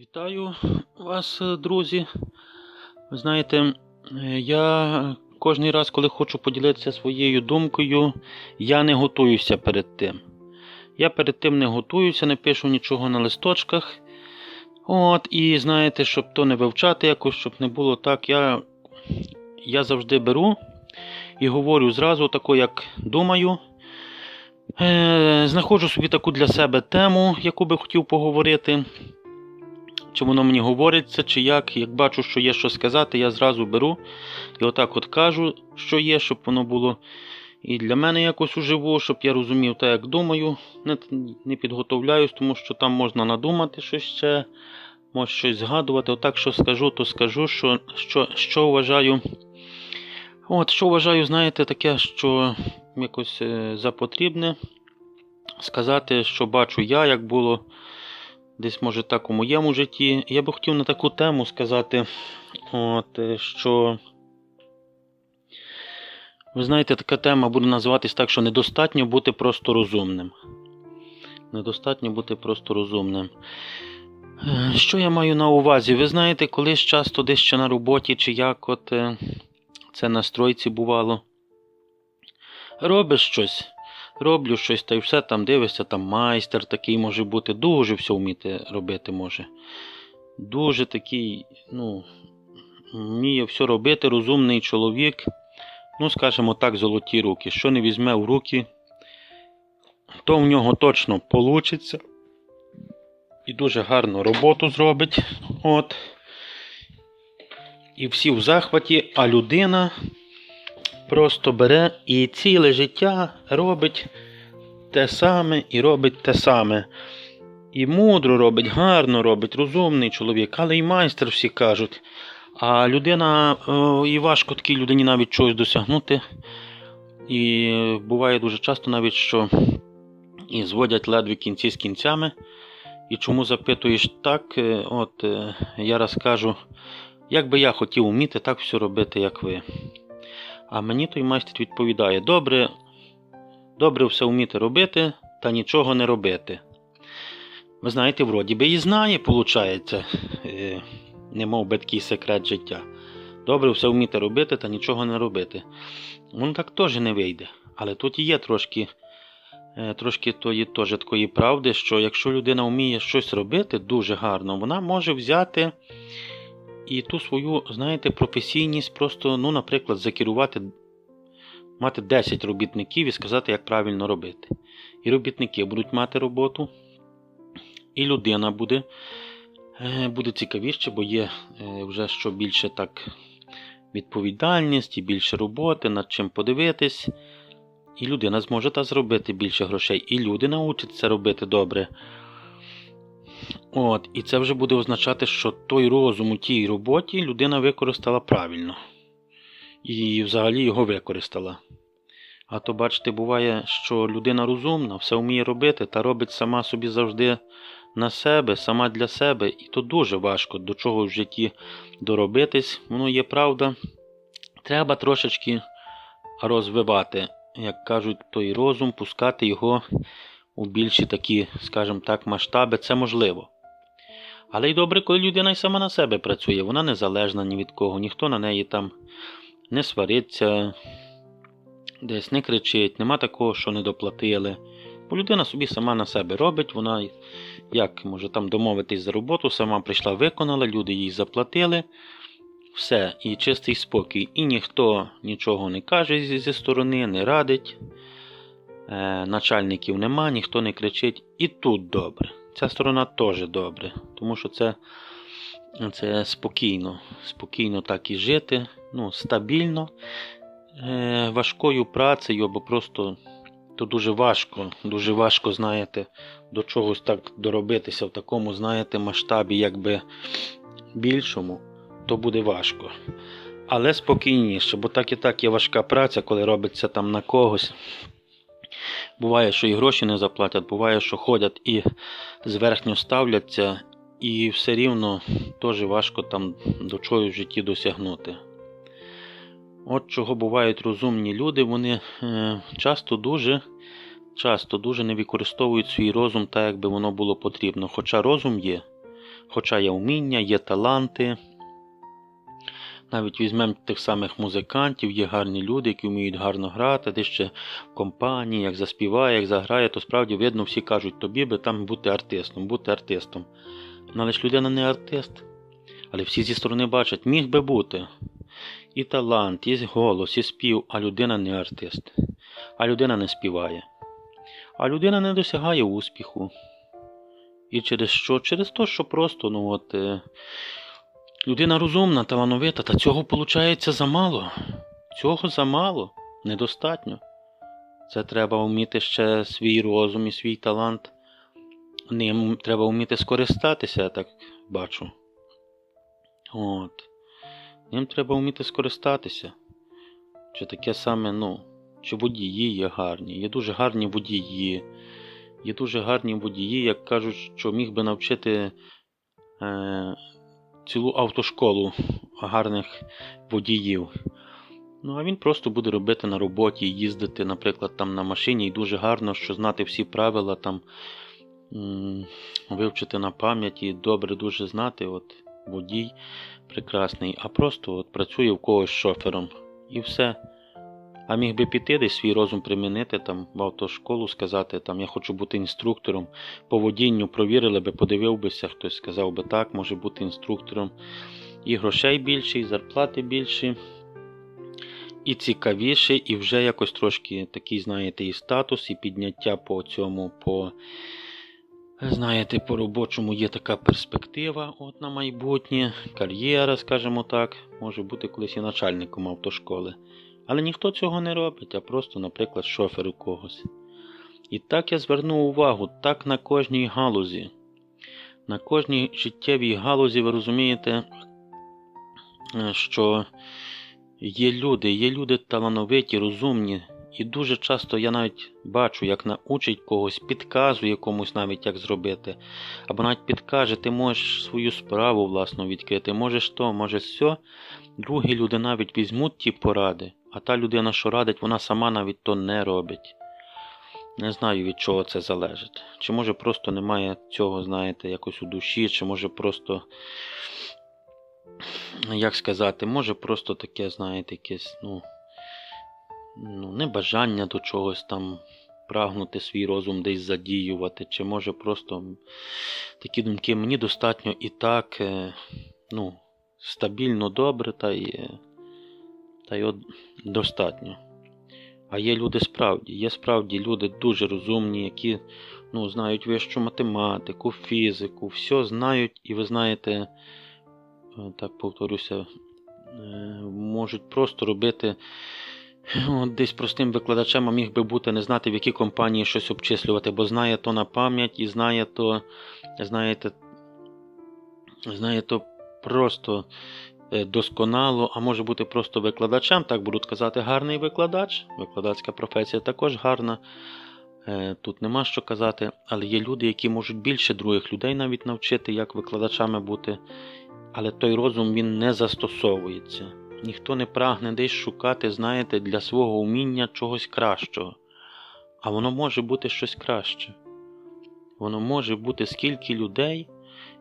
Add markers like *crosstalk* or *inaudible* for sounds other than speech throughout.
Вітаю вас, друзі. Ви знаєте, я кожен раз, коли хочу поділитися своєю думкою, я не готуюся перед тим. Я перед тим не готуюся, не пишу нічого на листочках. От, і знаєте, щоб то не вивчати якось, щоб не було так, я, я завжди беру і говорю зразу тако, як думаю. Е, знаходжу собі таку для себе тему, яку би хотів поговорити. Чи воно мені говориться, чи як. Як бачу, що є що сказати, я зразу беру і отак от кажу, що є, щоб воно було і для мене якось уживо, щоб я розумів так, як думаю. Не, не підготовляюсь, тому що там можна надумати щось ще, може щось згадувати. Отак, що скажу, то скажу, що, що, що вважаю. От, що вважаю, знаєте, таке, що якось е, за потрібне сказати, що бачу я, як було десь, може, так у моєму житті. Я би хотів на таку тему сказати, от, е, що. Ви знаєте, така тема буде називатись так, що недостатньо бути просто розумним. Недостатньо бути просто розумним. Е, Що я маю на увазі? Ви знаєте, колись часто десь ще на роботі, чи як от е, це на стройці бувало. Робиш щось, роблю щось, та й все там дивишся, там майстер такий може бути, дуже все вміти робити може. Дуже такий, ну, вміє все робити, розумний чоловік. Ну, скажімо так, золоті руки. Що не візьме в руки, то в нього точно вийде. І дуже гарно роботу зробить. От. І всі в захваті, а людина просто бере і ціле життя робить те саме і робить те саме. І мудро робить, гарно робить, розумний чоловік, але і майстер всі кажуть. А людина, і важко такій людині навіть чогось досягнути. І буває дуже часто навіть, що і зводять ледве кінці з кінцями. І чому запитуєш так, е, от е, я раз кажу, як би я хотів вміти так все робити, як ви. А мені той майстер відповідає: добре, добре все вміти робити, та нічого не робити. Ви знаєте, вроді би і знає, виходить, е, не мов би такий секрет життя. Добре все вміти робити та нічого не робити. Воно так теж не вийде. Але тут є трошки, е, трошки тої, теж такої правди, що якщо людина вміє щось робити дуже гарно, вона може взяти і ту свою, знаєте, професійність просто, ну, наприклад, закерувати, мати 10 робітників і сказати, як правильно робити. І робітники будуть мати роботу, і людина буде, е, буде цікавіше, бо є е, вже що більше так відповідальність і більше роботи, над чим подивитись. І людина зможе та зробити більше грошей, і люди научаться робити добре. От, і це вже буде означати, що той розум у тій роботі людина використала правильно. І взагалі його використала. А то, бачите, буває, що людина розумна, все вміє робити та робить сама собі завжди на себе, сама для себе. І то дуже важко до чого в житті доробитись. Воно є правда. Треба трошечки розвивати, як кажуть, той розум, пускати його у більші такі, скажімо так, масштаби. Це можливо. Але й добре, коли людина й сама на себе працює, вона не залежна ні від кого, ніхто на неї там не свариться, десь не кричить, нема такого, що не доплатили. Бо людина собі сама на себе робить, вона як може там домовитись за роботу, сама прийшла, виконала, люди їй заплатили. Все, і чистий спокій. І ніхто нічого не каже зі сторони, не радить. Е, начальників нема, ніхто не кричить. І тут добре. Ця сторона теж добре, тому що це, це спокійно. Спокійно так і жити, ну, стабільно, е, важкою працею, або просто то дуже важко, дуже важко, знаєте, до чогось так доробитися в такому, знаєте, масштабі, якби більшому, то буде важко. Але спокійніше, бо так і так є важка праця, коли робиться там на когось. Буває, що і гроші не заплатять, буває, що ходять і зверхньо ставляться, і все рівно теж важко там до чогось в житті досягнути. От чого бувають розумні люди, вони е, часто дуже, часто дуже не використовують свій розум так, як би воно було потрібно. Хоча розум є, Хоча є вміння, є таланти. Навіть візьмемо тих самих музикантів, є гарні люди, які вміють гарно грати, де ще в компанії, як заспіває, як заграє, то справді видно, всі кажуть, тобі би там бути артистом, бути артистом. Але ж людина не артист. Але всі зі сторони бачать, міг би бути. І талант, і голос, і спів, а людина не артист. А людина не співає. А людина не досягає успіху. І через що? Через те, що просто, ну от. Людина розумна, талановита, та цього виходить замало. Цього замало, недостатньо. Це треба вміти ще свій розум і свій талант. Ним треба вміти скористатися, я так бачу. От. Ним треба вміти скористатися. Чи таке саме, ну, чи водії є гарні. Є дуже гарні водії. Є дуже гарні водії, як кажуть, що міг би навчити е, цілу автошколу гарних водіїв. Ну, а він просто буде робити на роботі, їздити, наприклад, там на машині, і дуже гарно, що знати всі правила, там вивчити на пам'яті, добре дуже знати. От водій прекрасний, а просто от працює в когось шофером. І все. А міг би піти десь свій розум примінити там в автошколу, сказати, там я хочу бути інструктором по водінню, провірили би, подивив бися, хтось сказав би так, може бути інструктором. І грошей більше, і зарплати більші, і цікавіше, і вже якось трошки такий, знаєте, і статус, і підняття по цьому, по знаєте, по робочому є така перспектива от на майбутнє, кар'єра, скажімо так, може бути колись і начальником автошколи. Але ніхто цього не робить, а просто, наприклад, шофер у когось. І так я звернув увагу, так на кожній галузі. На кожній життєвій галузі, ви розумієте, е, що є люди, є люди талановиті, розумні. І дуже часто я навіть бачу, як научить когось, підказує комусь навіть як зробити. Або навіть підкаже, ти можеш свою справу власну відкрити, можеш то, можеш все. Другі люди навіть візьмуть ті поради, а та людина, що радить, вона сама навіть то не робить. Не знаю, від чого це залежить. Чи може просто немає цього, знаєте, якось у душі, чи може просто, як сказати, може просто таке, знаєте, якесь, ну, ну, небажання до чогось там прагнути свій розум десь задіювати, чи може просто такі думки, мені достатньо і так, е, ну, стабільно добре, та е, та й от достатньо. А є люди справді, є справді люди дуже розумні, які ну, знають вищу математику, фізику, все знають, і ви знаєте, е, так повторюся, е, можуть просто робити. От Десь простим викладачем а міг би бути не знати, в якій компанії щось обчислювати, бо знає то на пам'ять і знає то, знаєте, знає то просто досконало, а може бути просто викладачем, так будуть казати, гарний викладач. Викладацька професія також гарна. Е, Тут нема що казати, але є люди, які можуть більше других людей навіть навчити, як викладачами бути. Але той розум він не застосовується. Ніхто не прагне десь шукати, знаєте, для свого уміння чогось кращого. А воно може бути щось краще. Воно може бути скільки людей.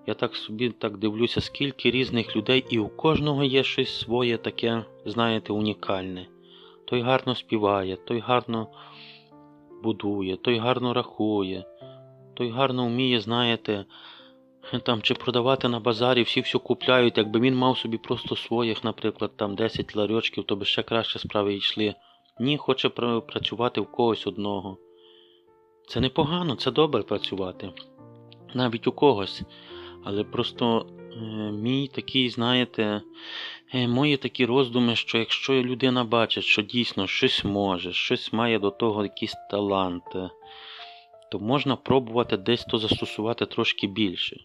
Я так собі так дивлюся, скільки різних людей, і у кожного є щось своє таке, знаєте, унікальне. Той гарно співає, той гарно будує, той гарно рахує, той гарно вміє, знаєте, там чи продавати на базарі, всі все купляють. Якби він мав собі просто своїх, наприклад, там 10 ларьочків, то би ще краще справи йшли. Ні, хоче працювати в когось одного. Це непогано, це добре працювати. Навіть у когось. Але просто е, мій такий, знаєте, е, мої такі роздуми, що якщо людина бачить, що дійсно щось може, щось має до того якийсь талант, е, то можна пробувати десь то застосувати трошки більше.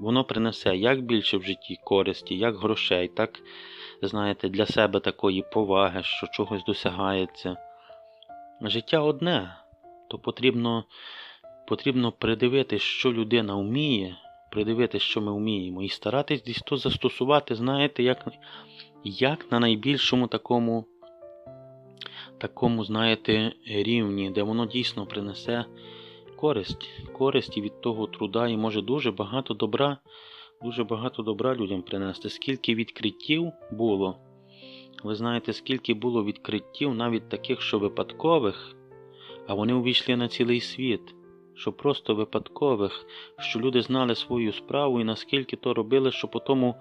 Воно принесе як більше в житті користі, як грошей, так, знаєте, для себе такої поваги, що чогось досягається. Життя одне, то потрібно, потрібно придивитись, що людина вміє, придивитись, що ми вміємо, і старатись десь то застосувати, знаєте, як, як на найбільшому такому, такому, знаєте, рівні, де воно дійсно принесе користь, користь і від того труда і може дуже багато добра, дуже багато добра людям принести. Скільки відкриттів було. Ви знаєте, скільки було відкриттів, навіть таких, що випадкових, а вони увійшли на цілий світ, що просто випадкових, що люди знали свою справу і наскільки то робили, що потім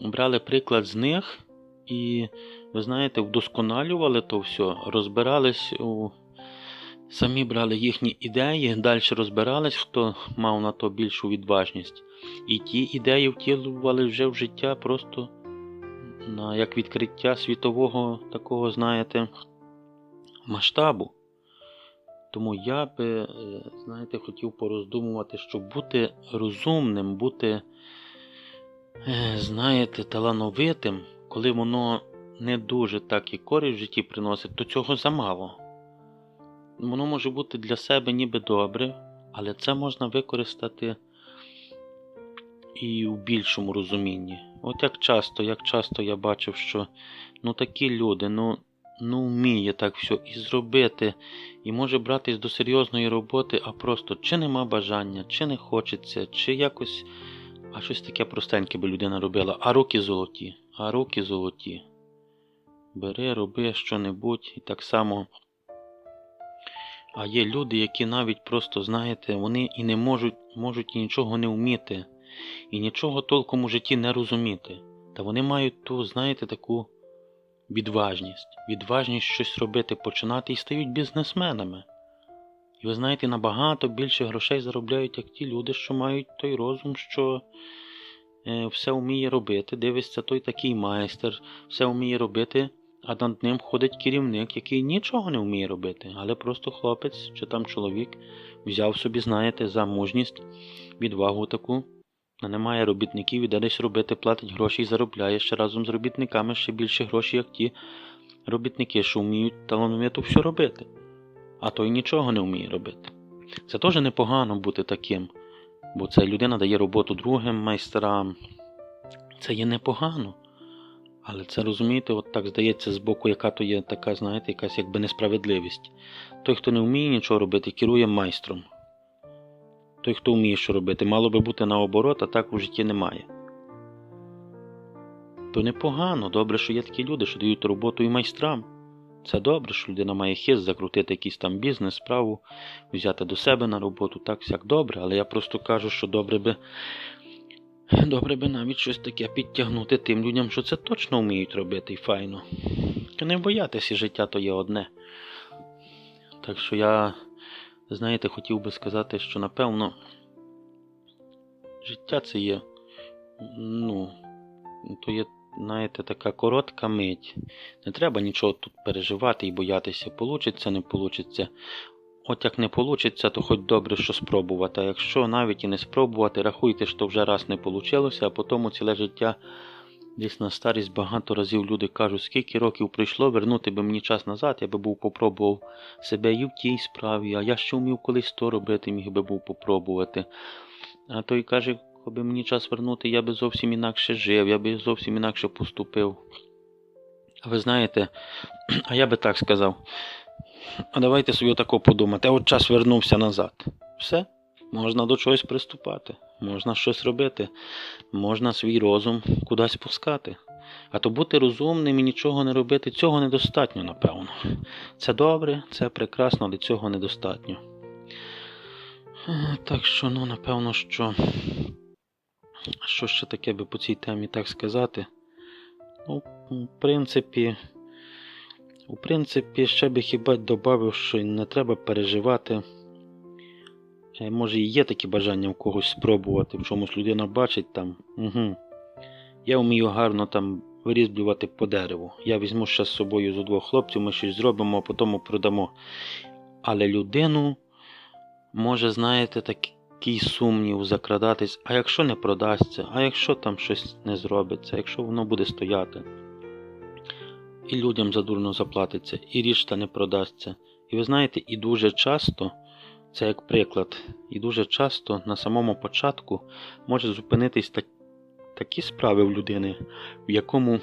брали приклад з них і, ви знаєте, вдосконалювали то все, розбирались у. Самі брали їхні ідеї, далі розбирались, хто мав на то більшу відважність. І ті ідеї втілювали вже в життя просто як відкриття світового такого, знаєте, масштабу. Тому я би, е, знаєте, хотів пороздумувати, щоб бути розумним, бути, е, знаєте, талановитим, коли воно не дуже так і користь в житті приносить, то цього замало. Воно може бути для себе ніби добре, але це можна використати і в більшому розумінні. От як часто, як часто я бачив, що ну такі люди, ну, ну вміє так все і зробити, і може братись до серйозної роботи, а просто чи нема бажання, чи не хочеться, чи якось, а щось таке простеньке би людина робила, а руки золоті, а руки золоті. Бери, роби що-небудь, і так само. А є люди, які навіть просто, знаєте, вони і не можуть, можуть і нічого не вміти, і нічого толком у житті не розуміти. Та вони мають ту, знаєте, таку відважність, відважність щось робити, починати і стають бізнесменами. І ви знаєте, набагато більше грошей заробляють, як ті люди, що мають той розум, що е, все вміє робити. Дивишся, той такий майстер, все вміє робити, а над ним ходить керівник, який нічого не вміє робити, але просто хлопець чи там чоловік взяв собі, знаєте, за мужність, відвагу таку. А немає робітників і десь робити, платить гроші і заробляє ще разом з робітниками ще більше грошей, як ті робітники, що вміють талановито все робити. А той нічого не вміє робити. Це теж непогано бути таким, бо це людина дає роботу другим майстерам. Це є непогано. Але це розумієте, от так здається з боку, яка то є така, знаєте, якась якби несправедливість. Той, хто не вміє нічого робити, керує майстром. Той, хто вміє що робити, мало би бути наоборот, а так у житті немає. То непогано, добре, що є такі люди, що дають роботу і майстрам. Це добре, що людина має хист закрутити якийсь там бізнес, справу, взяти до себе на роботу, так всяк добре, але я просто кажу, що добре би добре би навіть щось таке підтягнути тим людям, що це точно вміють робити і файно. Не боятися життя то є одне. Так що я, знаєте, хотів би сказати, що напевно життя це є, ну, то є, знаєте, така коротка мить. Не треба нічого тут переживати і боятися, получиться, не получиться. От як не получиться, то хоч добре, що спробувати. А якщо навіть і не спробувати, рахуйте, що вже раз не вийшло, а потім ціле життя десь на старість багато разів люди кажуть, скільки років прийшло, вернути би мені час назад, я би був попробував себе і в тій справі, а я ще вмів колись то робити, міг би був попробувати. А той каже, коли мені час вернути, я би зовсім інакше жив, я би зовсім інакше поступив. А ви знаєте, а я би так сказав. А давайте собі тако подумати, а от час вернувся назад. Все, можна до чогось приступати, можна щось робити, можна свій розум кудись пускати. А то бути розумним і нічого не робити, цього недостатньо, напевно. Це добре, це прекрасно, але цього недостатньо. Так що, ну, напевно, що. Що ще таке би по цій темі так сказати? Ну, в принципі. У принципі, ще би хіба додав, що не треба переживати. Може і є такі бажання в когось спробувати, в чомусь людина бачить там. Угу. Я вмію гарно там вирізблювати по дереву. Я візьму ще з собою з двох хлопців, ми щось зробимо, а потім продамо. Але людину може, знаєте, такий сумнів закрадатись, а якщо не продасться, а якщо там щось не зробиться, якщо воно буде стояти і людям задурно заплатиться, і річ та не продасться. І ви знаєте, і дуже часто, це як приклад, і дуже часто на самому початку може зупинитись так, такі справи в людини, в якому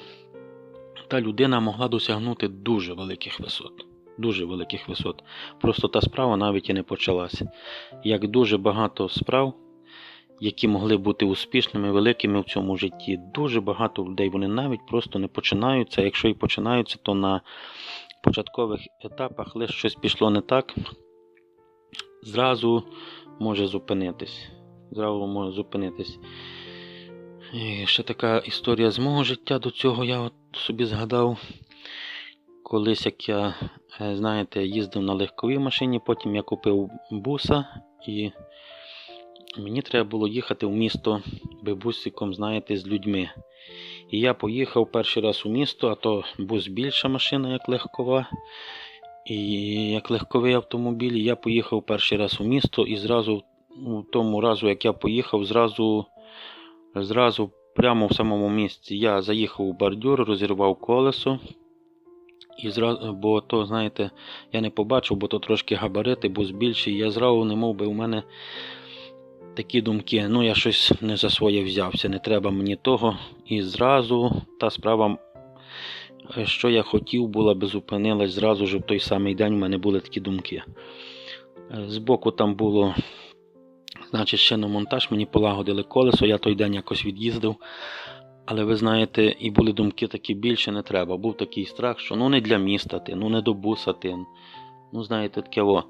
та людина могла досягнути дуже великих висот. дуже великих висот. Просто та справа навіть і не почалася. Як дуже багато справ, які могли бути успішними, великими в цьому житті, дуже багато людей вони навіть просто не починаються. Якщо і починаються, то на початкових етапах лише щось пішло не так, зразу може зупинитись. Зразу може зупинитись. І ще така історія з мого життя до цього я от собі згадав. Колись як я, е, знаєте, їздив на легковій машині, потім я купив буса і мені треба було їхати в місто бусиком, знаєте, з людьми. І я поїхав перший раз у місто, а то бус більша машина, як легкова. І як легковий автомобіль, я поїхав перший раз у місто і зразу, у тому разу, як я поїхав, зразу, зразу прямо в самому місці я заїхав у бордюр, розірвав колесо. І зразу, бо то, знаєте, я не побачив, бо то трошки габарити, бус більший. Я зразу не мов би у мене такі думки, ну я щось не за своє взявся, не треба мені того. І зразу та справа, що я хотів, була би зупинилась зразу ж в той самий день у мене були такі думки. Е, Збоку там було, значить, ще на монтаж мені полагодили колесо, я той день якось від'їздив. Але ви знаєте, і були думки такі більше не треба. Був такий страх, що ну не для міста ти, ну не до буса ти. Ну, знаєте, таке о.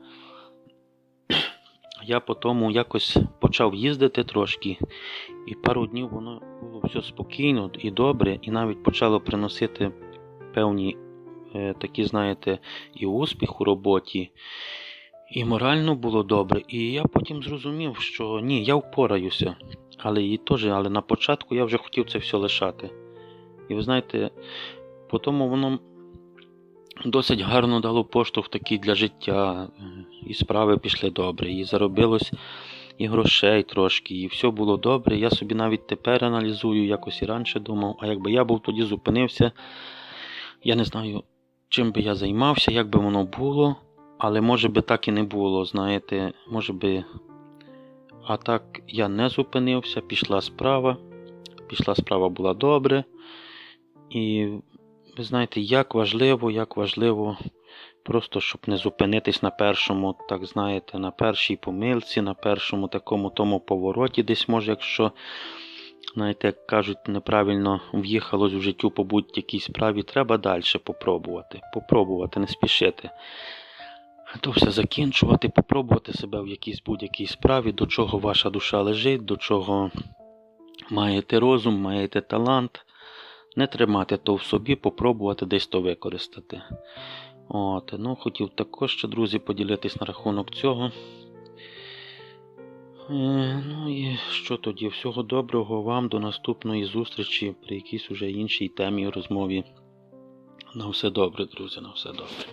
*clears throat* Я по тому якось почав їздити трошки, і пару днів воно було все спокійно і добре, і навіть почало приносити певні е, такі, знаєте, і успіх у роботі, і морально було добре. І я потім зрозумів, що ні, я впораюся. Але і теж, але на початку я вже хотів це все лишати. І ви знаєте, по тому воно досить гарно дало поштовх такий для життя, і справи пішли добре, і заробилось і грошей трошки, і все було добре. Я собі навіть тепер аналізую, якось і раніше думав, а якби я був тоді зупинився, я не знаю, чим би я займався, як би воно було, але може би так і не було, знаєте, може би. А так я не зупинився, пішла справа. Пішла справа була добре. І ви знаєте, як важливо, як важливо, просто щоб не зупинитись на першому, так знаєте, на першій помилці, на першому такому тому повороті, десь може, якщо, знаєте, як кажуть, неправильно в'їхалось в життю по будь-якій справі, треба далі попробувати. Попробувати, не спішити то все закінчувати, попробувати себе в якійсь будь-якій справі, до чого ваша душа лежить, до чого маєте розум, маєте талант. Не тримати то в собі, попробувати десь то використати. От, ну, хотів також ще, друзі, поділитись на рахунок цього. Е, ну і що тоді? Всього доброго вам до наступної зустрічі при якійсь уже іншій темі розмові. На все добре, друзі, на все добре.